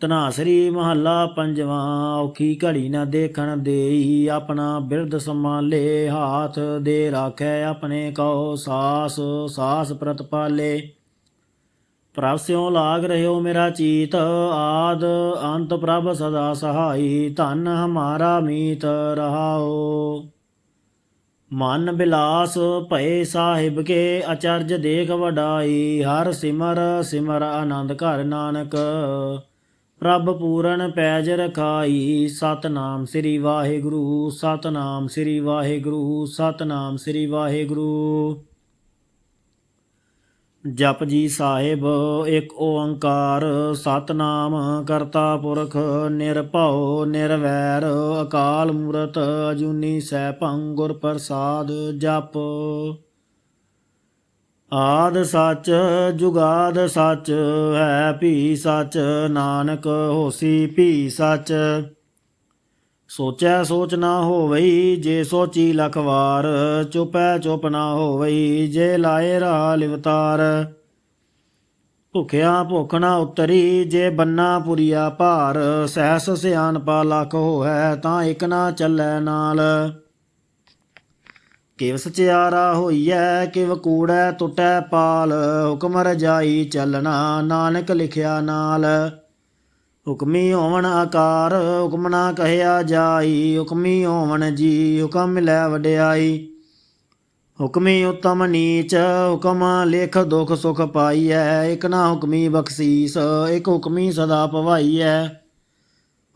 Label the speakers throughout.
Speaker 1: ਧਨਾਸਰੀ ਮਹੱਲਾ ਪੰਜਵਾਂ, ਔਖੀ ਘੜੀ ਨਾ ਦੇਖਣ ਦੇਈ, ਆਪਣਾ ਬਿਰਧ ਸੰਭਾਲੇ, ਹਾਥ ਦੇ ਰਾਖੈ ਆਪਣੇ ਕਉ ਸਾਸ ਸਾਸ ਪ੍ਰਤਪਾਲੇ ਪ੍ਰਭ ਸਿਉ ਲਾਗ ਰਹਿਓ ਮੇਰਾ ਚੀਤ, ਆਦ ਅੰਤ ਪ੍ਰਭ ਸਦਾ ਸਹਾਈ, ਧਨ ਹਮਾਰਾ ਮੀਤ ਰਹਾਓ। ਮਨ ਬਿਲਾਸ ਭਏ ਸਾਹਿਬ ਕੇ ਅਚਰਜ ਦੇਖ ਵਡਾਈ, ਹਰ ਸਿਮਰ ਸਿਮਰ ਆਨੰਦ ਘਰ ਨਾਨਕ। ਪ੍ਰਭ ਪੂਰਨ ਪੈਜ ਰਖਾਈ। ਸਤਨਾਮ ਸ੍ਰੀ ਵਾਹਿਗੁਰੂ, ਸਤਨਾਮ ਸ੍ਰੀ ਵਾਹਿਗੁਰੂ, ਸਤਨਾਮ ਸ੍ਰੀ ਵਾਹਿਗੁਰੂ। ਜਪ ਜੀ ਸਾਹਿਬ, ਇੱਕ ਓੰਕਾਰ। ਸਤਨਾਮ ਕਰਤਾ ਪੁਰਖ, ਨਿਰਭਉ, ਨਿਰਵੈਰ। ਅਕਾਲ ਮੂਰਤ, ਅਜੂਨੀ ਸੈਭੰ ਗੁਰ ਪ੍ਰਸਾਦ ਜਪ। ਆਦ ਸੱਚ, ਜੁਗਾਦ ਸੱਚ, ਹੈ ਭੀ ਸੱਚ, ਨਾਨਕ ਹੋਸੀ ਭੀ ਸੱਚ। ਸੋਚੈ ਸੋਚ ਨਾ ਹੋਵਈ, ਜੇ ਸੋਚੀ ਲਖ ਵਾਰ, ਚੁਪੈ ਚੁਪ ਨਾ ਹੋਵਈ, ਜੇ ਲਾਏ ਰਹਾ ਲਿਵਤਾਰ। ਭੁਖਿਆ ਭੁਖ ਨਾ ਉਤਰੀ, ਜੇ ਬੰਨਾ ਪੁਰੀਆ ਭਾਰ, ਸਹਿਸ ਸਿਆਨਪਾ ਲਖ ਹੋਐ ਤਾਂ ਇਕ ਨਾ ਚੱਲੈ ਨਾਲ। ਕਿਵ ਸਚਿਆਰਾ ਹੋਈਐ, ਕਿਵ ਕੂੜੈ ਟੁੱਟੈ ਪਾਲ, ਹੁਕਮ ਰਜਾਈ ਚੱਲਣਾ, ਨਾਨਕ ਲਿਖਿਆ ਨਾਲ। ਹੁਕਮੀ ਹੋਵਣ ਆਕਾਰ, ਹੁਕਮ ਨਾ ਕਹਿਆ ਜਾਈ, ਹੁਕਮੀ ਹੋਵਣ ਜੀ, ਹੁਕਮ ਮਿਲੈ ਵਡਿਆਈ। ਹੁਕਮੀ ਉਤਮ ਨੀਚ, ਹੁਕਮ ਲਿਖ ਦੁਖ ਸੁਖ ਪਾਈਐ, ਇਕ ਨਾ ਹੁਕਮੀ ਬਖਸ਼ੀਸ, ਇਕ ਹੁਕਮੀ ਸਦਾ ਭਵਾਈਐ।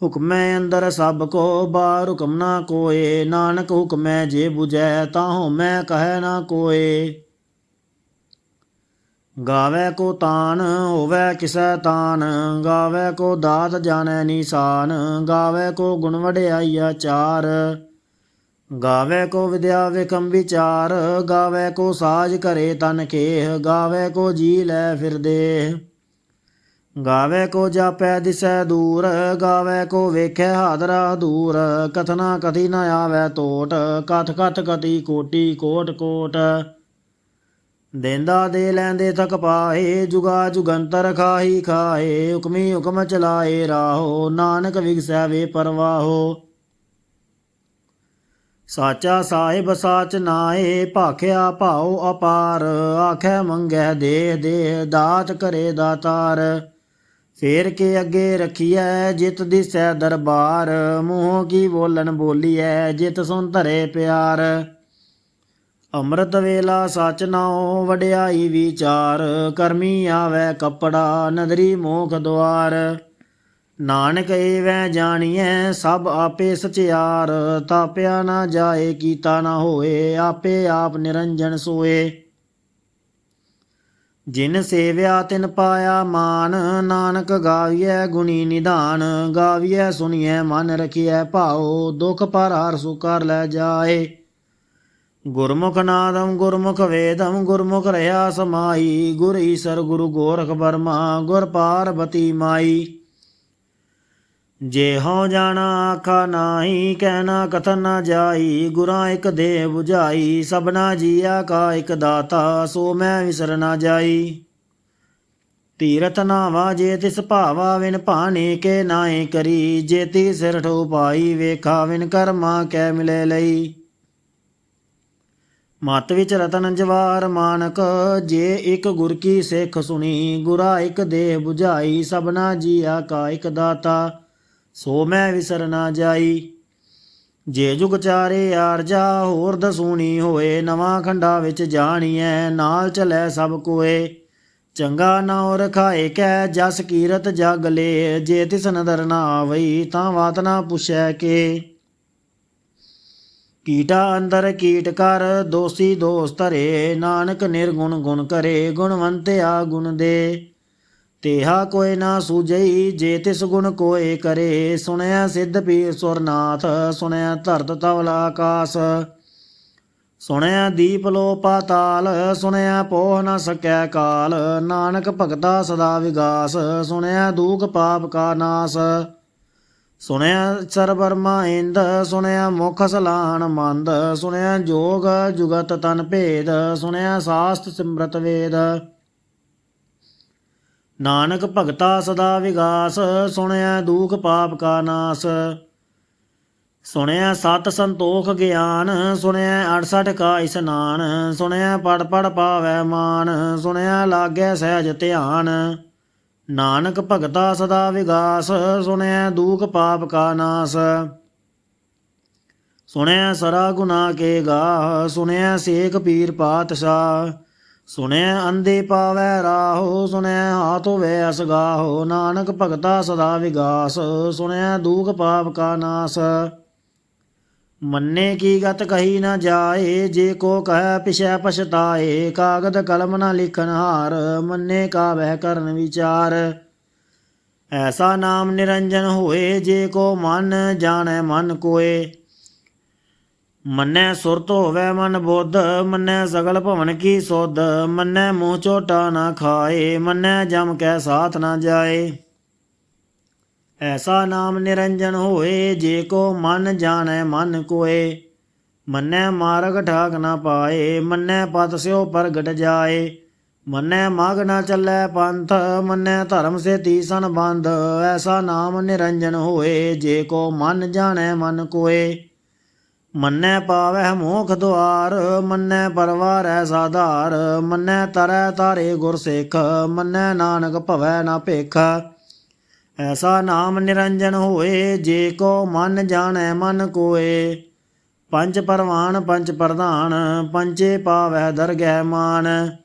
Speaker 1: ਹੁਕਮੈ ਅੰਦਰ ਸਭ ਕੋ ਬਾਹਰ, ਹੁਕਮ ਨਾ ਕੋਏ। ਨਾਨਕ ਹੁਕਮੈ ਜੇ 부ਜੈ ਤਾਹੋ ਮੈਂ ਕਹੈ ਨਾ ਕੋਏ। ਗਾਵੇ ਕੋ ਤਾਨ, ਹੋਵੇ ਕਿਸੈ ਤਾਨ। ਗਾਵੇ ਕੋ ਦਾਤ ਜਾਣੈ ਨਿਸ਼ਾਨ। ਗਾਵੇ ਕੋ ਗੁਣ ਵਡਿਆਈ ਆਚਾਰ ਗਾਵੇ ਕੋ ਵਿਦਿਆ ਵਿਕਮ ਵਿਚਾਰ। ਗਾਵੇ ਕੋ ਸਾਜ ਕਰੇ ਤਨ ਖੇਹ। ਗਾਵੇ ਕੋ ਜੀ ਲੈ ਫਿਰਦੇ ਗਾਵੇ ਕੋ ਜਾਪੈ ਦਿਸੈ ਦੂਰ, ਗਾਵੇ ਕੋ ਵੇਖੈ ਹਾਦਰਾ ਦੂਰ। ਕਥਨਾ ਕਥੀ ਨ ਆਵੈ ਟੋਟ ਕਥ ਕਥ ਕਤੀ ਕੋਟੀ ਕੋਟ ਕੋਟ। ਦੇਂਦਾ ਦੇ ਲੈਂਦੇ ਥਕ ਪਾਏ ਜੁਗਾ ਜੁਗੰਤਰ ਖਾਹੀ ਖਾਏ ਹੁਕਮੀ ਹੁਕਮ ਚਲਾਏ ਰਾਹੋ, ਨਾਨਕ ਵਿਗਸੈ ਵੇ ਪਰਵਾਹੋ। ਸਾਚਾ ਸਾਹਿਬ ਸਾਚ ਨਾਏ ਭਾਖਿਆ ਭਾਉ ਅਪਾਰ। ਆਖੈ ਮੰਗੈ ਦੇ ਦੇ ਦਾਤ ਕਰੇ ਦਾਤਾਰ। ਫੇਰ ਕੇ ਅੱਗੇ ਰਖੀਐ ਜਿਤ ਦਿਸੈ ਦਰਬਾਰ, ਮੂੰਹ ਕੀ ਬੋਲਣ ਬੋਲੀਐ ਜਿਤ ਸੁਨ ਧਰੇ ਪਿਆਰ। ਅੰਮ੍ਰਿਤ ਵੇਲਾ ਸਚ ਨਾਉ ਵਡਿਆਈ ਵਿਚਾਰ, ਕਰਮੀ ਆਵੈ ਕਪੜਾ ਨਦਰੀ ਮੋਖ ਦੁਆਰ। ਨਾਨਕ ਏਵੈ ਜਾਣੀਐ ਸਭ ਆਪੇ ਸਚਿਆਰ, ਤਾਪਿਆ ਨਾ ਜਾਏ ਕੀਤਾ ਨਾ ਹੋਏ, ਆਪੇ ਆਪ ਨਿਰੰਜਨ ਸੋਏ। ਜਿਨ ਸੇਵਿਆ ਤਿਨ ਪਾਇਆ ਮਾਨ, ਨਾਨਕ ਗਾਵੀਐ ਗੁਣੀ ਨਿਧਾਨ, ਗਾਵੀਐ ਸੁਣੀਐ ਮਨ ਰਖੀਐ ਭਾਉ, ਦੁਖ ਪਰ ਹਰ ਸੁਕਰ ਲੈ ਜਾਏ। ਗੁਰਮੁਖ ਨਾਦਮ ਗੁਰਮੁਖ ਵੇਦਮ ਗੁਰਮੁਖ ਰਹਾ ਸਮਾਈ ਗੁਰ ਈਸਰ ਗੁਰੂ ਗੋਰਖ ਬਰਮਾ ਗੁਰ ਪਾਰਬਤੀ ਮਾਈ ਜੇ ਹੋ ਜਾਣਾ ਆਖਾ ਨਾਹੀ, ਕਹਿਣਾ ਕਥਨ ਨਾ ਜਾਈ ਗੁਰਾਂ ਇਕ ਦੇ 부ਝਾਈ ਸਭਨਾ ਜੀਆ ਕਾ ਇਕ ਦਾਤਾ, ਸੋ ਮੈਂ ਵਿਸਰ ਨਾ ਜਾਈ ਤੀਰਥ ਨਾਵਾ ਜੇ ਤਿਸ ਭਾਵਾ, ਵਿਨ ਭਾਣੇ ਕੇ ਨਾਏ ਕਰੀ। ਜੇ ਤੀ ਸਿਰ ਠੋ ਪਾਈ, ਵੇਖਾ ਵਿਨ ਕਰਮਾ ਕੈ ਮਿਲੇ ਲਈ। ਮਤ ਵਿੱਚ ਰਤਨ ਜਵਾਰ ਮਾਨਕ, ਜੇ ਇੱਕ ਗੁਰ ਕੀ ਸਿੱਖ ਸੁਣੀ, ਗੁਰਾ ਇੱਕ ਦੇ 부ਝਾਈ ਸਭਨਾ ਜੀਆ ਕਾ ਇਕ ਦਾਤਾ। ਸੋ ਮੈਂ ਵਿਸਰ ਨਾ ਜਾਈ। ਜੇ ਜੁਗ ਚਾਰੇ ਆਰਜਾ ਹੋਰ ਦਸੂਣੀ ਹੋਏ, ਨਵਾਂ ਖੰਡਾ ਵਿੱਚ ਜਾਣੀਐ, ਨਾਲ ਚਲੈ ਸਭ ਕੋਏ। ਚੰਗਾ ਨਾਉ ਰਖਾਏ ਕੈ, ਜਸ ਕੀਰਤ ਜਗ ਲੇ, ਜੇ ਤਿਸ ਨਦਰ ਨਾ ਆਵਈ, ਤਾਂ ਬਾਤ ਨਾ ਪੁੱਛੈ ਕੇ। ਕੀਟਾ ਅੰਦਰ ਕੀਟ ਕਰ, ਦੋਸੀ ਦੋਸ ਧਰੇ, ਨਾਨਕ ਨਿਰਗੁਣ ਗੁਣ ਕਰੇ ਗੁਣਵੰਤਿਆ ਗੁਣ ਦੇ। ਤੇਹਾ ਕੋਇ ਨਾ ਸੂਝਈ, ਜੇ ਤਿਸ ਗੁਣ ਕੋਏ ਕਰੇ। ਸੁਣਿਆ ਸਿੱਧ ਪੀਰ ਸੁਰਨਾਥ, ਸੁਣਿਆ ਧਰਤ ਤਵਲ ਆਕਾਸ। ਸੁਣਿਆ ਦੀਪ ਲੋ ਪਾਤਾਲ ਸੁਣਿਆ ਪੋਹ ਨਾ ਸਕੈ ਕਾਲ। ਨਾਨਕ ਭਗਤਾ ਸਦਾ ਵਿਗਾਸ, ਸੁਣਿਆ ਦੂਖ ਪਾਪ ਕਾ ਨਾਸ। ਸੁਣਿਆ ਸਰਬਰਮਾ ਇੰਦ, ਸੁਣਿਆ ਮੁਖ ਸਲਾਣ ਮੰਦ। ਸੁਣਿਆ ਜੋਗ ਜੁਗਤ ਤਨ ਭੇਦ, ਸੁਣਿਆ ਸਾਸਤ ਸਿਮਰਤ ਵੇਦ। ਨਾਨਕ ਭਗਤਾ ਸਦਾ ਵਿਗਾਸ, ਸੁਣਿਆ ਦੂਖ ਪਾਪ ਕਾ ਨਾਸ। ਸੁਣਿਆ ਸਤ ਸੰਤੋਖ ਗਿਆਨ, ਸੁਣਿਆ 68 ਕਾ ਇਸਨਾਨ, ਸੁਣਿਆ ਪੜ ਪੜ ਪਾਵੈ ਮਾਨ, ਸੁਣਿਆ ਲਾਗੈ ਸਹਿਜ ਧਿਆਨ। ਨਾਨਕ ਭਗਤਾ ਸਦਾ ਵਿਗਾਸ, ਸੁਣਿਆ ਦੂਖ ਪਾਪ ਕਾ ਨਾਸ। ਸੁਣਿਆ ਸਰਾ ਗੁਨਾ ਕੇ ਗਾ ਸੁਣਿਆ ਸੇਖ ਪੀਰ ਪਾਤਸ਼ਾਹ। ਸੁਣਿਆ ਅੰਦੇ ਪਾਵੈ ਰਾਹੋ ਸੁਣੈ ਹਾਥ ਹੋਵੇ ਅਸਗਾਹੋ ਨਾਨਕ ਭਗਤਾ ਸਦਾ ਵਿਗਾਸ ਸੁਣੈ ਦੂਖ ਪਾਪ ਕਾ ਨਾਸ। ਮੰਨੇ ਕੀ ਗਤ ਕਹੀ ਨਾ ਜਾਏ, ਜੇ ਕੋ ਕਹੈ ਪਿਛੈ ਪਛਤਾਏ, ਕਾਗਦ ਕਲਮ ਨਾ ਲਿਖਨ ਹਾਰ, ਮੰਨੇ ਕਾ ਬਹਿ ਕਰਨ ਵਿਚਾਰ। ਐਸਾ ਨਾਮ ਨਿਰੰਜਨ ਹੋਏ, ਜੇ ਕੋ ਮਨ ਜਾਣੈ ਮਨ ਕੋਏ। ਮੰਨੈ ਸੁਰਤ ਹੋਵੇ ਮਨ ਬੁੱਧ, ਮੰਨੈ ਸਗਲ ਭਵਨ ਕੀ ਸੁਧ, ਮੰਨੈ ਮੂੰਹ ਝੋਟਾ ਨਾ ਖਾਏ, ਮੰਨੈ ਜਮ ਕੈ ਸਾਥ ਨਾ ਜਾਏ। ਐਸਾ ਨਾਮ ਨਿਰੰਜਨ ਹੋਏ, ਜੇ ਕੋ ਮਨ ਜਾਣੈ ਮਨ ਕੋਏ। ਮੰਨੈ ਮਾਰਗ ਠਾਕ ਨਾ ਪਾਏ, ਮੰਨੈ ਪਤ ਸਿਓ ਪ੍ਰਗਟ ਜਾਏ। ਮੰਨੈ ਮਾਗ ਨਾ ਚੱਲੈ ਪੰਥ, ਮੰਨੈ ਧਰਮ ਸੇ ਤੀਸਨ ਬੰਧ ਐਸਾ ਨਾਮ ਨਿਰੰਜਨ ਹੋਏ, ਜੇ ਕੋ ਮਨ ਜਾਣੈ ਮਨ ਕੋਏ। ਮੰਨੈ ਪਾਵੈ ਮੋਖ ਦੁਆਰ, ਮੰਨੈ ਪਰਵਾਰੈ ਸਾਧਾਰ, ਮੰਨੈ ਤਰੈ ਤਾਰੇ ਗੁਰ ਸਿੱਖ, ਮੰਨੈ ਨਾਨਕ ਭਵੈ ਨਾ ਭੇਖ। ਐਸਾ ਨਾਮ ਨਿਰੰਜਨ ਹੋਏ, ਜੇ ਕੋ ਮਨ ਜਾਣੈ ਮਨ ਕੋਏ। ਪੰਜ ਪਰਵਾਨ, ਪੰਜ ਪ੍ਰਧਾਨ ਪੰਚੇ ਪਾਵੈ ਦਰਗਹਿ ਮਾਨ।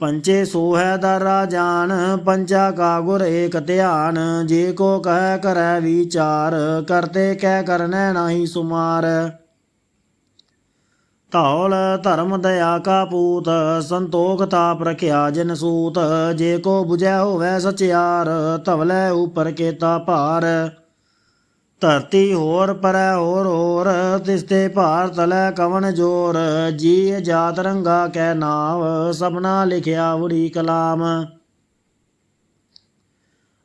Speaker 1: ਪੰਚੇ ਸੋਹੈ ਦਰ ਰਾਜਾਨ ਪੰਚਾ ਕਾ ਗੁਰ ਏਕ ਧਿਆਨ। ਜੇ ਕੋ ਕਹਿ ਕਰੈ ਵਿਚਾਰ, ਕਰਤੇ ਕਹਿ ਕਰਨੈ ਨਾਹੀ ਸੁਮਾਰ। ਧੌਲ ਧਰਮ ਦਇਆ ਕਾ ਪੂਤ, ਸੰਤੋਖ ਤਾਪ ਰਖਿਆ ਜਿਨ ਸੂਤ। ਜੇ ਕੋ 부ਜੈ ਹੋਵੇ ਸਚਿਆਰ ਧਵਲੇ ਉਪਰ ਕੇਤਾ ਭਾਰ। ਧਰਤੀ ਹੋਰ ਪਰੈ ਹੋਰ ਹੋਰ ਤਿਸਤੇ ਭਾਰ ਤਲੈ ਕਵਨ ਜੋਰ। ਜੀ ਜਾਤ ਰੰਗਾ ਕੈ ਨਾਵ ਸਭਨਾ ਲਿਖਿਆ ਉੜੀ ਕਲਾਮ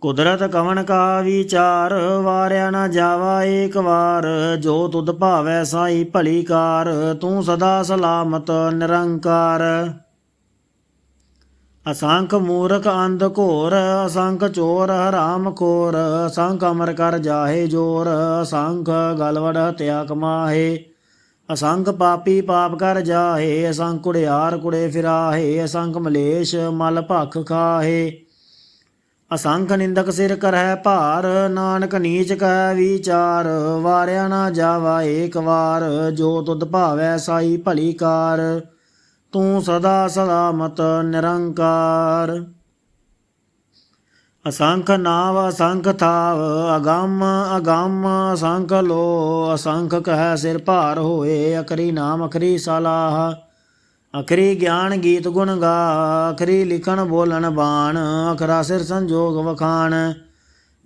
Speaker 1: ਕੁਦਰਤ ਕਵਣ ਕਾ ਵਿਚਾਰ, ਵਾਰਿਆ ਨਾ ਜਾਵਾ ਏਕ ਵਾਰ। ਜੋ ਤੁਧ ਭਾਵੈ ਸਾਈ ਭਲੀ ਕਾਰ, ਤੂੰ ਸਦਾ ਸਲਾਮਤ ਨਿਰੰਕਾਰ। ਅਸੰਖ ਮੂਰਖ ਅੰਧ ਘੋਰ, ਅਸੰਖ ਚੋਰ ਹਰਾਮ ਖੋਰ। ਅਸੰਖ ਅਮਰ ਕਰ ਜਾਹੇ ਜੋਰ, ਅਸੰਖ ਗਲਵੜ ਹਤਿਆ ਕਮਾਹੇ ਅਸੰਖ ਪਾਪੀ ਪਾਪ ਕਰ ਜਾਹੇ, ਅਸੰਖ ਕੁੜਿਆਰ ਕੁੜੇ ਫਿਰਾਹੇ। ਅਸੰਖ ਮਲੇਸ਼ ਮਲ ਭਖ ਖਾਹੇ। ਅਸੰਖ ਨਿੰਦਕ ਸਿਰ ਕਰੈ ਭਾਰ, ਨਾਨਕ ਨੀਚ ਕੈ ਵਿਚਾਰ, ਵਾਰਿਆ ਨਾ ਜਾਵਾ ਏਕ ਵਾਰ, ਜੋ ਤੁਧ ਭਾਵੈ ਸਾਈ ਭਲੀ ਕਾਰ, ਤੂੰ ਸਦਾ ਸਲਾਮਤ ਨਿਰੰਕਾਰ। ਅਸੰਖ ਨਾਵ, ਅਸੰਖ ਥਾਵ, ਅਗੰਮ ਅਗੰਮ, ਅਸੰਖ ਲੋ ਅਸੰਖ ਕਹੈ ਸਿਰ ਭਾਰ ਹੋਏ ਅਕਰੀ ਨਾਮ ਅਖਰੀ ਸਲਾਹ। ਅਖਰੀ ਗਿਆਨ ਗੀਤ ਗੁਣ ਗਾ, ਅਖਰੀ ਲਿਖਣ ਬੋਲਣ ਬਾਣ, ਅਖਰਾ ਸਿਰ ਸੰਜੋਗ ਵਖਾਣ।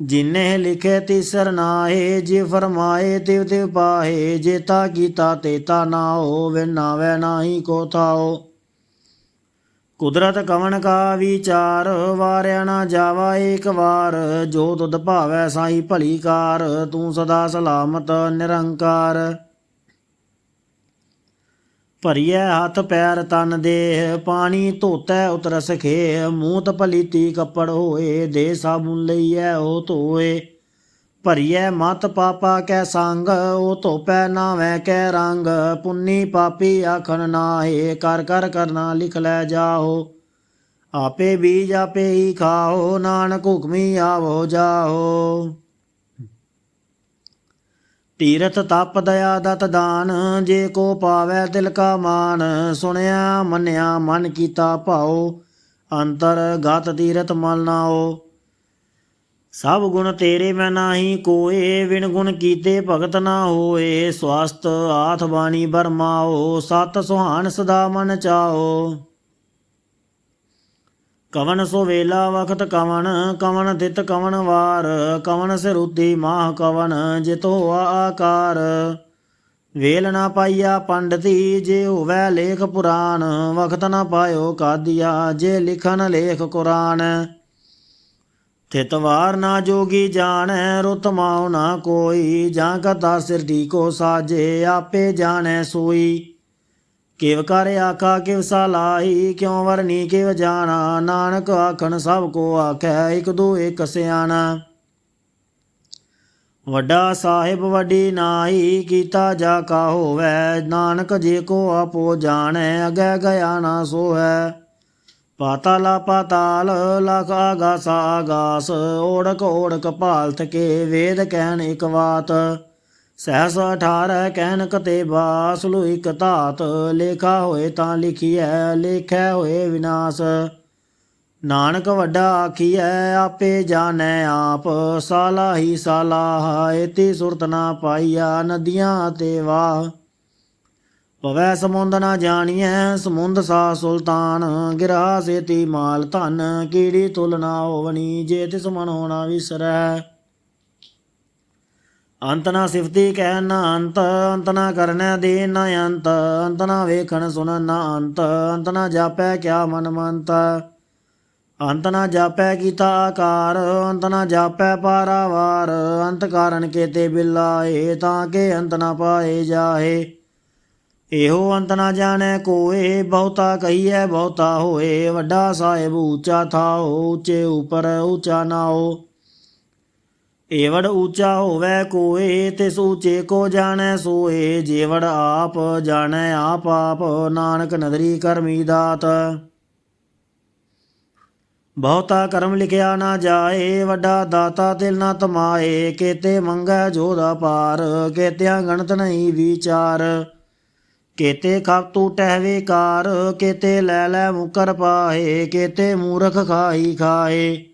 Speaker 1: ਜਿਨੇ ਲਿਖੇ ਤਿਸਰ ਨਾਏ ਜੇ ਫਰਮਾਏ ਤਿਵ ਤਿਵ ਪਾਏ ਜੇਤਾ ਕੀਤਾ ਤੇਤਾ ਨਾ ਹੋਵੇ ਨਾਵੇ ਨਾਹੀ ਕੋ ਥਾਓ। ਕੁਦਰਤ ਕਵਣ ਕਾ ਵਿਚਾਰ, ਵਾਰਿਆ ਨਾ ਜਾਵਾ ਏਕ ਵਾਰ, ਜੋ ਤੁਧ ਭਾਵੈ ਸਾਈ ਭਲੀ ਕਾਰ, ਤੂੰ ਸਦਾ ਸਲਾਮਤ ਨਿਰੰਕਾਰ। ਭਰੀਐ ਹੱਥ ਪੈਰ ਤਨ ਦੇਹ, ਪਾਣੀ ਧੋਤੈ ਉਤਰ ਸਖੇ ਮੂੰਹ ਪਲੀਤੀ ਕੱਪੜ ਹੋਏ ਦੇ ਸਾਬੁਨ ਲਈਐ ਉਹ ਧੋਏ। ਭਰੀਐ ਮਤ ਪਾਪਾ ਕੈ ਸੰਗ, ਉਹ ਧੋਪੈ ਨਾਵੇਂ ਕੈ ਰੰਗ। ਪੁੰਨੀ ਪਾਪੀ ਆਖਣ ਨਾਹੇ, ਕਰ ਕਰ ਕਰਨਾ ਲਿਖ ਲੈ ਜਾਓ ਆਪੇ ਬੀਜ ਆਪੇ ਹੀ ਖਾਓ ਨਾਨਕ ਹੁਕਮੀ ਆਵੋ ਜਾਓ ਤੀਰਥ ਤਪ ਦਇਆ ਦਤ ਦਾਨ, ਜੇ ਕੋ ਪਾਵੈ ਦਿਲ ਕਾ ਮਾਨ, ਸੁਣਿਆ ਮੰਨਿਆ ਮਨ ਕੀਤਾ ਭਾਉ, ਅੰਤਰ ਗਤ ਤੀਰਥ ਮਲ ਨਾਓ ਸਭ ਗੁਣ ਤੇਰੇ ਮੈਂ ਨਾਹੀ ਕੋਏ ਵਿਣ ਗੁਣ ਕੀਤੇ ਭਗਤ ਨਾ ਹੋਏ, ਸਵਸਤ ਆਥ ਬਾਣੀ ਬਰਮਾਓ ਸਤ ਸੁਹਾਨ ਸਦਾ ਮਨ ਚਾਓ ਕਵਨ ਸੋ ਵੇਲਾ ਵਖਤ ਕਵਨ ਕਵਨ ਤਿਤ ਕਵਨ ਵਾਰ ਕਵਨ ਸਿਰੁੱਤੀ ਮਾਹ ਕਵਨ ਜਿਤ ਹੋਆ ਆਕਾਰ। ਵੇਲ ਨਾ ਪਾਈਆ ਪੰਡਤੀ, ਜੇ ਹੋਵੈ ਲੇਖ ਪੁਰਾਨ ਵਖਤ ਨਾ ਪਾਇਓ ਕਾਦੀਆ, ਜੇ ਲਿਖਨ ਲੇਖ ਕੁਰਾਨ। ਤਿਤਵਾਰ ਨਾ ਜੋਗੀ ਜਾਣੈ, ਰੁਤ ਮਾਉ ਨਾ ਕੋਈ, ਜਾਂ ਕਤਾ ਸਿਰਦੀ ਕੋ ਸਾਜੇ, ਆਪੇ ਜਾਣੈ ਸੋਈ। ਕਿਵ ਕਰ ਆਖਾ, ਕਿਵ ਸਲਾਈ ਕਿਉ ਵਰਨੀ, ਕਿਵ ਜਾਣਾ? ਨਾਨਕ ਆਖਣ, ਸਭ ਕੋ ਆਖੈ, ਇਕ ਦੋ ਇਕ ਸਿਆਣਾ। ਵੱਡਾ ਸਾਹਿਬ ਵੱਡੀ ਨਾਈ ਕੀਤਾ ਜਾ ਕਾ ਹੋਵੈ? ਨਾਨਕ ਜੇ ਕੋ ਆਪੋ ਜਾਣੈ, ਅਗੈ ਗਿਆ ਨਾ ਸੋਹੈ। ਪਾਤਾਲਾ ਪਾਤਾਲ, ਲਖ ਆਗਾਸ ਆਗਾਸ ਓੜਕ ਓੜਕ ਭਾਲਤ ਕੇ ਵੇਦ ਕਹਿਣ ਇਕ ਬਾਤ ਸਹਸ 18 ਕਹਿਨ ਕਤੇ ਬਾਸਲੂ ਇਕ ਧਾਤ, ਲੇਖਾ ਹੋਏ ਤਾਂ ਲਿਖੀਐ, ਲੇਖੈ ਹੋਏ ਵਿਨਾਸ਼। ਨਾਨਕ ਵੱਡਾ ਆਖੀਐ, ਆਪੇ ਜਾਣੈ ਆਪ, ਸਾਲਾ ਹੀ ਸਾਲਾ ਏਤੀ ਸੁਰਤ ਨਾ ਪਾਈਆ ਨਦੀਆਂ ਤੇ ਵਾਹ। ਪਵੈ ਸਮੁੰਦ ਨਾ ਜਾਣੀਐ, ਸਮੁੰਦ ਸਾ ਸੁਲਤਾਨ, ਗਿਰਾ ਸੇਤੀ ਮਾਲ ਧਨ, ਕੀੜੀ ਤੁਲਨਾ ਹੋਵਣੀ, ਜੇ ਤਿਸ ਮਨ ਹੋਣਾ ਵਿਸਰੈ। ਅੰਤ ਨਾ ਸਿਫਤੀ ਕਹਿ ਨਾ ਅੰਤ ਅੰਤ ਨਾ ਕਰਨੈ ਦੇ ਨਾ ਅੰਤ ਅੰਤ ਨਾ ਵੇਖਣ ਸੁਣ ਨਾ ਅੰਤ ਅੰਤ ਨਾ ਜਾਪੈ ਕਿਆ ਮਨ ਮੰਤ। ਅੰਤ ਨਾ ਜਾਪੈ ਕੀਤਾ ਆਕਾਰ, ਅੰਤ ਨਾ ਜਾਪੈ ਪਾਰਾਵਾਰ, ਅੰਤ ਕਾਰਨ ਕੇਤੇ ਬਿਲਾਏ ਤਾਂ ਕੇ ਅੰਤ ਨਾ ਪਾਏ ਜਾਹੇ ਇਹੋ ਅੰਤ ਨਾ ਜਾਣੈ ਕੋਏ, ਬਹੁਤਾ ਕਹੀਐ ਬਹੁਤਾ ਹੋਏ, ਵੱਡਾ ਸਾਹਿਬ ਉੱਚਾ ਥਾਓ, ਉੱਚੇ ਉਪਰ ਉੱਚਾ ਨਾਓ। ਏਵੜ ਉੱਚਾ ਹੋਵੇ ਕੋਏ ਤਿਸ ਉੱਚੇ ਕੋ ਜਾਣੈ ਸੋਏ। ਜੇਵੜ ਆਪ ਜਾਣੈ ਆਪ ਆਪ, ਨਾਨਕ ਨਦਰੀ ਕਰਮੀ ਦਾਤ। ਬਹੁਤਾ ਕਰਮ ਲਿਖਿਆ ਨਾ ਜਾਏ, ਵੱਡਾ ਦਾਤਾ ਦਿਲ ਨਾ ਤਮਾਏ। ਕੇਤੇ ਮੰਗੈ ਜੋਦਾ ਪਾਰ ਕੇਤਿਆਂ ਗਣਤ ਨਹੀਂ ਵਿਚਾਰ। ਕੇਤੇ ਖਪ ਤੂ ਟਹਿਵੇ ਕਾਰ ਕੇਤੇ ਲੈ ਲੈ ਮੁਕਰ ਪਾਏ, ਕੇਤੇ ਮੂਰਖ ਖਾਈ ਖਾਏ।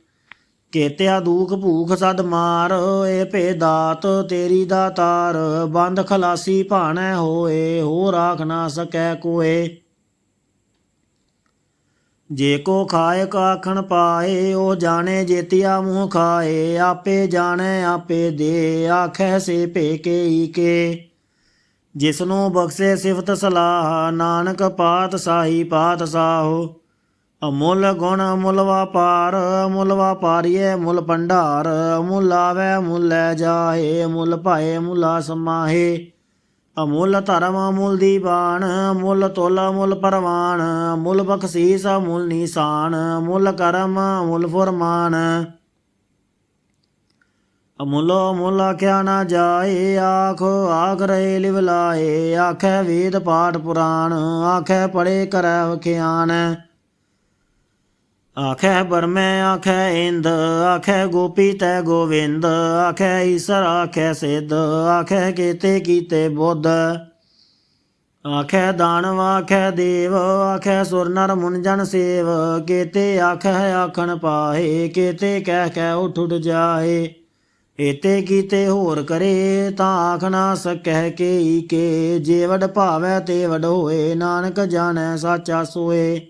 Speaker 1: ਕੇਤਿਆ ਦੂਖ ਭੂਖ ਸਦ ਮਾਰ ਏ ਭੇ ਦਾਤ ਤੇਰੀ ਦਾਤਾਰ ਬੰਦ ਖਲਾਸੀ ਭਾਣੈ ਹੋਏ ਹੋ ਰਾਖ ਨਾ ਸਕੈ ਕੋਏ। ਜੇ ਕੋ ਖਾਏ ਕਾਖਣ ਪਾਏ, ਉਹ ਜਾਣੇ ਜੇਤਿਆ ਮੂੰਹ ਖਾਏ, ਆਪੇ ਜਾਣੈ ਆਪੇ ਦੇ, ਆਖੈ ਸੇ ਭੇ ਕੇ ਈ ਕੇ। ਜਿਸਨੂੰ ਬਖਸ਼ੇ ਸਿਫਤ ਸਲਾਹ, ਨਾਨਕ ਪਾਤ ਸਾਹੀ ਪਾਤ ਸਾਹੋ। ਅਮੁੱਲ ਗੁਣ ਅਮੁੱਲ ਵਪਾਰ ਅਮੁੱਲ ਵਪਾਰੀਏ ਮੁੱਲ ਭੰਡਾਰ ਅਮੁੱਲ ਆਵੇ ਮੁੱਲ ਲੈ ਜਾਏ ਅਮੁੱਲ ਭਾਏ ਮੁੱਲਾ ਸਮਾਹੇ। ਅਮੁੱਲ ਧਰਮ ਅਮੁੱਲ ਦੀਵਾਨ ਅਮੁੱਲ ਤੋਲ ਅਮੁੱਲ ਪਰਵਾਨ ਅਮੁੱਲ ਬਖਸ਼ੀਸ ਅਮੁੱਲ ਨਿਸ਼ਾਨ ਅਮੁੱਲ ਕਰਮ ਅਮੁੱਲ ਫਰਮਾਨ। ਅਮੁੱਲ ਅਮੁੱਲ ਆਖਿਆ ਨਾ ਜਾਏ, ਆਖੋ ਆਖ ਰਹੇ ਲਿਵ ਲਾਏ, ਆਖੈ ਵੇਦ ਪਾਠ ਪੁਰਾਣ, ਆਖੈ ਪੜੇ ਕਰੈ ਵਖਿਆਨ। ਆਖੈ ਬਰਮੈ ਆਖੈ ਇੰਦ, ਆਖੈ ਗੋਪੀ ਤੈ ਗੋਵਿੰਦ, ਆਖੈ ਈਸਰ, ਆਖੈ ਸਿੱਧ, ਆਖੈ ਕੀਤੇ ਕੀਤੇ ਬੁੱਧ। ਆਖੈ ਦਾਨਵ ਆਖੈ ਦੇਵ, ਆਖੈ ਸੁਰ ਨਰ ਮੁਨ ਜਨ ਸੇਵ, ਕੀਤੇ ਆਖੈ ਆਖਣ ਪਾਏ ਕੀਤੇ ਕਹਿ ਕਹਿ ਉਠ ਉਠ ਜਾਏ। ਏਤੇ ਕੀਤੇ ਹੋਰ ਕਰੇ ਤਾਂ ਆਖਣਾ ਨਾ ਸਕੈ ਕੇ ਕੇ, ਜੇ ਭਾਵੈ ਤੇ ਵਡ ਹੋਏ, ਨਾਨਕ ਜਾਣੈ ਸਾਚਾ ਸੋਏ।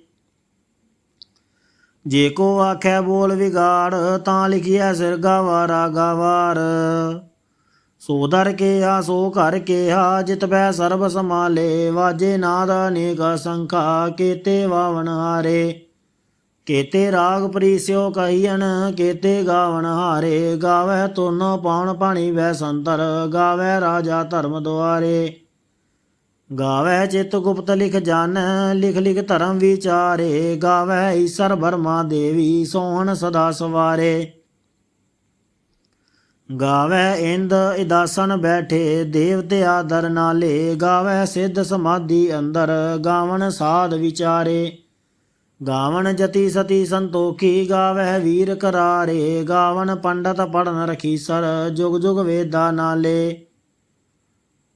Speaker 1: ਜੇ ਕੋ ਆਖੈ ਬੋਲ ਵਿਗਾੜ, ਤਾਂ ਲਿਖਿਆ ਸਿਰ ਗਵਾਰਾ ਗਵਾਰ ਸੋ ਦਰ ਕੇ ਆ ਸੋ ਘਰ ਕੇ ਆ ਜਿਤ ਬੈ ਸਰਬ ਸਮਾਲੇ ਵਾਜੇ ਨਾਦ ਅਨੇਕ ਸੰਖਾ, ਕੇਤੇ ਵਾਵਣ ਹਾਰੇ। ਕੇਤੇ ਰਾਗ ਪ੍ਰੀਸਿਓ ਕਹੀਨ ਕੇਤੇ ਗਾਵਣ ਹਾਰੇ। ਗਾਵੇ ਤੁਨ ਪਾਉਣ ਪਾਣੀ ਵੈ ਸੰਤਰ ਗਾਵੇ ਰਾਜਾ ਧਰਮ ਦੁਆਰੇ। ਗਾਵੇ ਚਿਤ ਗੁਪਤ ਲਿਖ ਜਾਣ ਲਿਖ ਲਿਖ ਧਰਮ ਵਿਚਾਰੇ। ਗਾਵੇ ਈਸ਼ਰ ਬਰਮਾ ਦੇਵੀ, ਸੋਹਣ ਸਦਾ ਸਵਾਰੇ। ਗਾਵੇ ਇੰਦ ਇਦਾਸਨ ਬੈਠੇ, ਦੇਵਤੇ ਆਦਰ ਨਾਲੇ। ਗਾਵੇ ਸਿੱਧ ਸਮਾਧੀ ਅੰਦਰ, ਗਾਵਣ ਸਾਧ ਵਿਚਾਰੇ। ਗਾਵਣ ਜਤੀ ਸਤੀ ਸੰਤੋਖੀ, ਗਾਵੇ ਵੀਰ ਕਰਾਰੇ। ਗਾਵਣ ਪੰਡਤ ਪੜਨ ਰਖੀਸਰ, ਜੁਗ ਜੁਗ ਵੇਦਾ ਨਾਲੇ।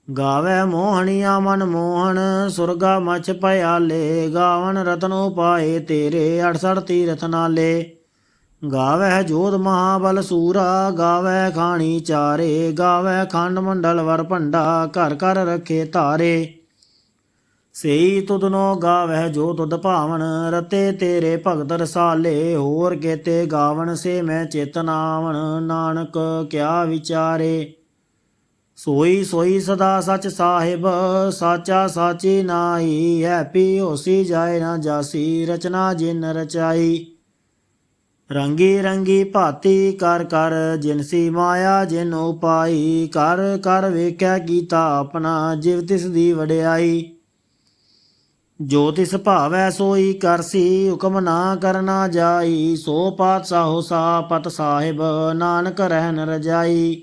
Speaker 1: ਗਾਵੇ ਮੋਹਣੀਆ ਮਨ ਮੋਹਨ ਸੁਰਗਾ ਮਚ ਪਿਆਲੇ ਗਾਵਨ ਰਤਨ ਉਪਾਏ ਤੇਰੇ 68 ਤੀਰਥ ਨਾਲੇ। ਗਾਵੇ ਜੋਧ ਮਹਾਬਲ ਸੂਰਾ, ਗਾਵੇ ਖਾਣੀ ਚਾਰੇ। ਗਾਵੇ ਖੰਡ ਮੰਡਲ ਵਰ ਭੰਡਾ, ਘਰ ਘਰ ਰੱਖੇ ਤਾਰੇ ਸਈ ਤੁਧਨੋ ਗਾਵੇ ਜੋ ਤੁਧ ਭਾਵਨ, ਰਤੇ ਤੇਰੇ ਭਗਤ ਰਸਾਲੇ। ਹੋਰ ਕੇਤੇ ਗਾਵਨ ਸੇ ਮੈਂ ਚੇਤਨਾਵਨ ਨਾਨਕ ਕਿਆ ਵਿਚਾਰੇ। ਸੋਈ ਸੋਈ ਸਦਾ ਸਚ ਸਾਹਿਬ, ਸਾਚਾ ਸਾਚੀ ਨਾਈ ਹੈਪੀ ਹੋਸੀ ਜਾਏ ਨਾ ਜਾਸੀ, ਰਚਨਾ ਜਿਨ ਰਚਾਈ। ਰੰਗੀ ਰੰਗੀ ਭਾਤੀ ਕਰ ਕਰ ਜਿਨਸੀ ਮਾਇਆ ਜਿਨ ਉਪਾਈ, ਕਰ ਕਰ ਵੇਖਿਆ ਕੀਤਾ ਆਪਣਾ, ਜਿਵ ਤਿਸ ਦੀ ਵਡਿਆਈ। ਜੋ ਤਿਸ ਭਾਵੈ ਸੋਈ ਕਰਸੀ ਹੁਕਮ ਨਾ ਕਰਨਾ ਜਾਈ, ਸੋ ਪਾਤਸ਼ਾਹੋ ਸਾ ਪਤ ਸਾਹਿਬ, ਨਾਨਕ ਰਹਿਨ ਰਜਾਈ।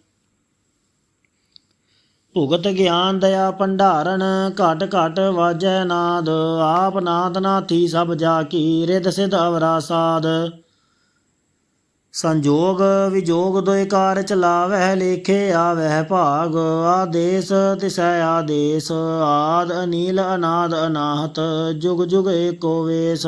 Speaker 1: ਭੁਗਤ ਗਿਆਨ ਦਇਆ ਭੰਡਾਰਨ, ਘਟ ਘਟ ਵਾਜੈ ਨਾਦ, ਆਪ ਨਾਦ ਨਾਥੀ ਸਭ ਜਾ ਕੀ ਰਿਦ ਸਿਧ ਅਵਰਾ ਸਾਧ ਸੰਜੋਗ ਵਿਜੋਗ ਦੋਇ ਕਾਰ ਚਲਾਵਹਿ, ਲੇਖੇ ਆਵਹਿ ਭਾਗ, ਆਦੇਸ ਤਿਸੈ ਆਦੇਸ, ਆਦ ਅਨੀਲ ਅਨਾਦ ਅਨਾਹਤ, ਜੁਗ ਜੁਗ ਏਕੋ ਵੇਸ।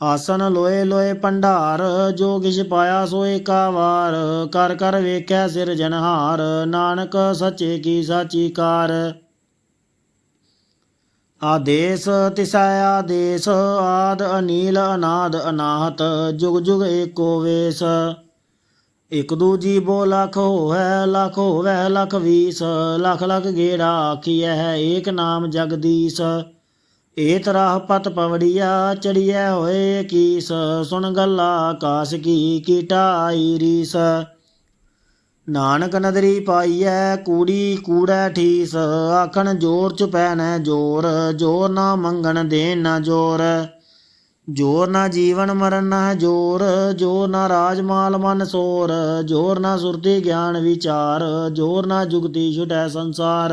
Speaker 1: ਆਸਨ ਲੋਏ ਲੋਏ ਭੰਡਾਰ, ਜੋ ਕਿਛ ਪਾਇਆ ਸੋ ਏਕਾ ਵਾਰ ਕਰ ਕਰ ਵੇਖਿਆ ਸਿਰ ਜਨਹਾਰ, ਨਾਨਕ ਸੱਚੇ ਕੀ ਸਾਚੀ ਕਾਰ। ਆਦੇਸ ਤਿਸੈ ਆਦੇਸ, ਆਦ ਅਨੀਲ ਅਨਾਦ ਅਨਾਹਤ, ਜੁਗ ਜੁਗ ਏਕੋ ਵੇਸ। ਇਕ ਦੂਜੀ ਬੋ ਲਖ ਹੋਵੈ ਲਖ ਹੋਵੈ ਲਖ ਵੀਸ। ਲਖ ਲਖ ਗੇੜਾ ਆਖੀਐ, ਏਕ ਨਾਮ ਜਗਦੀਸ਼। ਏ ਤਰਾਹ ਪਤ ਪਵੜੀਆ ਚੜੀਐ ਹੋਏ ਕੀਸ, ਸੁਣ ਗੱਲਾ ਆਕਾਸ ਕੀ ਕੀਟਾਈ ਰੀਸ। ਨਾਨਕ ਨਦਰੀ ਪਾਈਐ, ਕੂੜੀ ਕੂੜੈ ਠੀਸ, ਆਖਣ ਜੋਰ ਚੁਪੈ ਨੈ ਜੋਰ ਜੋਰ ਨਾ ਮੰਗਣ ਦੇਣ ਨਾ ਜੋਰ। ਜੋਰ ਨਾ ਜੀਵਨ ਮਰਨ ਨਾ ਜੋਰ ਜੋਰ ਨਾ ਰਾਜ ਮਾਲ ਮਨ ਸੋਰ, ਜੋਰ ਨਾ ਸੁਰਤੀ ਗਿਆਨ ਵਿਚਾਰ, ਜੋਰ ਨਾ ਜੁਗਤੀ ਛੁਟੈ ਸੰਸਾਰ।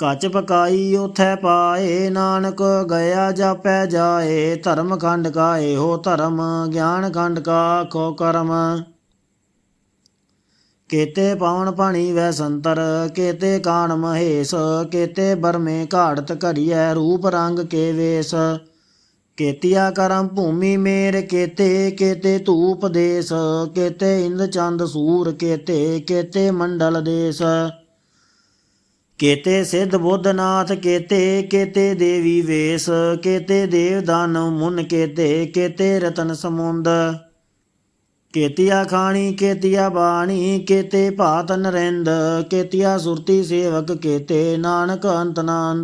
Speaker 1: ਕੱਚ ਪਕਾਈ ਉਥੈ ਪਾਏ, ਨਾਨਕ ਗਿਆ ਜਾਪੈ ਜਾਏ, ਧਰਮ ਖੰਡ ਕਾ ਇਹੋ ਧਰਮ ਗਿਆਨ ਖੰਡ ਕਾ ਖੋ ਕਰਮ। ਕੇਤੇ ਪਾਉਣ ਪਾਣੀ ਵੈ ਸੰਤਰ, ਕੇਤੇ ਕਾਣ ਮਹੇਸ਼, ਕੇਤੇ ਬਰਮੇ ਘਾੜਤ ਘੜੀਐ, ਰੂਪ ਰੰਗ ਕੇ ਵੇਸ। ਕੇਤੀਆ ਕਰਮ ਭੂਮੀ ਮੇਰ, ਕੇਤੇ ਕੇਤੇ ਧੂਪ ਦੇਸ, ਕੇਤੇ ਇੰਦ ਚੰਦ ਸੂਰ, ਕੇਤੇ ਕੇਤੇ ਮੰਡਲ ਦੇਸ। ਕੇਤੇ ਸਿੱਧ ਬੁੱਧਨਾਥ, ਕੇਤੇ ਕੇਤੇ ਦੇਵੀ ਵੇਸ, ਕੇਤੇ ਦੇਵ ਦਾਨਵ ਮੁਨ ਕੇਤੇ ਕੇਤੇ ਰਤਨ ਸਮੁੰਦ। ਕੇਤੀਆ ਖਾਣੀ, ਕੇਤੀਆ ਬਾਣੀ, ਕੇਤੇ ਭਾਤ ਨਰਿੰਦ, ਕੇਤੀਆ ਸੁਰਤੀ ਸੇਵਕ, ਕੇਤੇ ਨਾਨਕ ਅੰਤ ਨਾ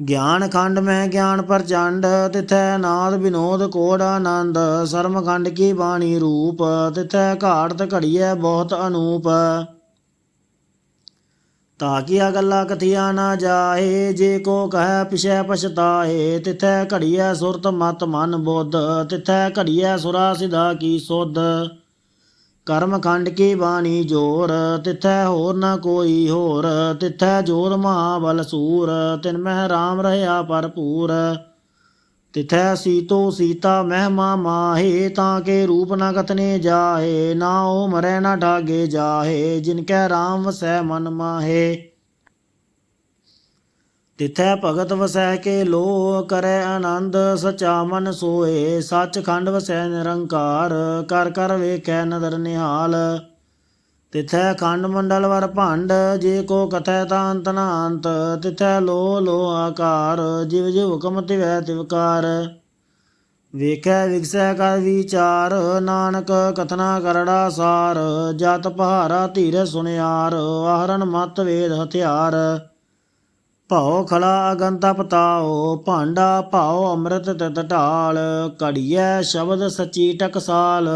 Speaker 1: ਗਿਆਨ ਖੰਡ ਮੈਂ ਗਿਆਨ ਪ੍ਰਚੰਡ, ਤਿਥੈ ਨਾਦ ਵਿਨੋਦ ਕੋੜ ਆਨੰਦ। ਸਰਮ ਖੰਡ ਕੀ ਬਾਣੀ ਰੂਪ, ਤਿਥੈ ਘਾੜਤ ਘੜੀਐ ਬਹੁਤ ਅਨੂਪ। ਤਾਕੀਆ ਗੱਲਾਂ ਕਥੀਆ ਨਾ ਜਾਏ ਜੇ ਕੋ ਕਹੈ ਪਿਛੈ ਪਛਤਾਏ ਤਿਥੈ ਘੜੀਐ ਸੁਰਤ ਮਤ ਮਨ ਬੁੱਧ, ਤਿਥੈ ਘੜੀਐ ਸੁਰਾ ਸਿਧਾ ਕੀ ਸੁਧ। ਕਰਮ ਖੰਡ ਕੀ ਬਾਣੀ ਜੋਰ, ਤਿਥੈ ਹੋਰ ਨਾ ਕੋਈ ਹੋਰ, ਤਿਥੈ ਜੋਰ ਮਹਾਬਲ ਸੂਰ, ਤਿਨ ਮਹਿ ਰਾਮ ਰਹਾ ਭਰਪੂਰ। ਤਿਥੈ ਸੀਤੋ ਸੀਤਾ ਮਹਿਮਾ ਮਾਹੇ, ਤਾਂ ਕੇ ਰੂਪ ਨਾ ਕਤਨੇ ਜਾਹੇ, ਨਾ ਓ ਮਰੈ ਨਾ ਠਾਗੇ ਜਾਹੇ, ਜਿਨ ਕੈ ਰਾਮ ਵਸੈ ਮਨ ਮਾਹੇ। ਤਿਥੈ ਭਗਤ ਵਸੈ ਕੇ ਲੋ ਕਰੈ ਆਨੰਦ ਸਚਾ ਮਨ ਸੋਏ ਸੱਚ ਖੰਡ ਵਸੈ ਨਿਰੰਕਾਰ, ਕਰ ਕਰ ਵੇਖੈ ਨਦਰ ਨਿਹਾਲ। ਤਿਥੈ ਖੰਡ ਮੰਡਲ ਵਰ ਭੰਡ, ਜੇ ਕੋ ਕਥੈ ਤਾਂ ਅੰਤ ਨਾ ਅੰਤ ਤਿਥੈ ਲੋ ਲੋ ਆਕਾਰ, ਜਿਵ ਜਿਵ ਹੁਕਮ ਤਿਵੈ ਤਿਵਕਾਰ ਵੇਖੈ ਵਿਗਸੈ ਕਰ ਵਿਚਾਰ, ਨਾਨਕ ਕਥਨਾ ਕਰੜਾ ਸਾਰ, ਜਤ ਪਹਾਰਾ ਧੀਰ ਸੁਨਿਆਰ ਆਹਰਨ ਮਤ ਵੇਦ ਹਥਿਆਰ। ਭਾਉ ਖਲਾ ਅਗੰਤ ਪਤਾਓ ਭਾਂਡਾ ਭਾਉ ਅੰਮ੍ਰਿਤ ਤਿਤ ਢਾਲ, ਘੜੀਐ ਸ਼ਬਦ ਸਚੀ ਟਕਸਾਲ।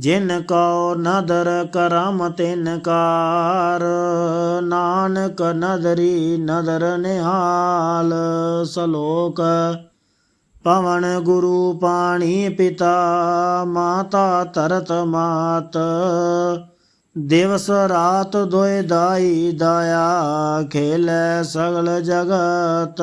Speaker 1: ਜਿਨ ਕੋ ਨਦਰ ਕਰਮ, ਤਿਨ ਕਾਰ। ਨਾਨਕ ਨਦਰੀ ਨਦਰ ਨਿਹਾਲ, ਸਲੋਕ। ਪਵਨ ਗੁਰੂ ਪਾਣੀ ਪਿਤਾ, ਮਾਤਾ ਤਰਤ ਮਾਤ। ਦਿਵਸ ਰਾਤ ਦੋਇ ਦਾਈ, ਦਾਇਆ ਖੇਲੇ ਸਗਲ ਜਗਤ।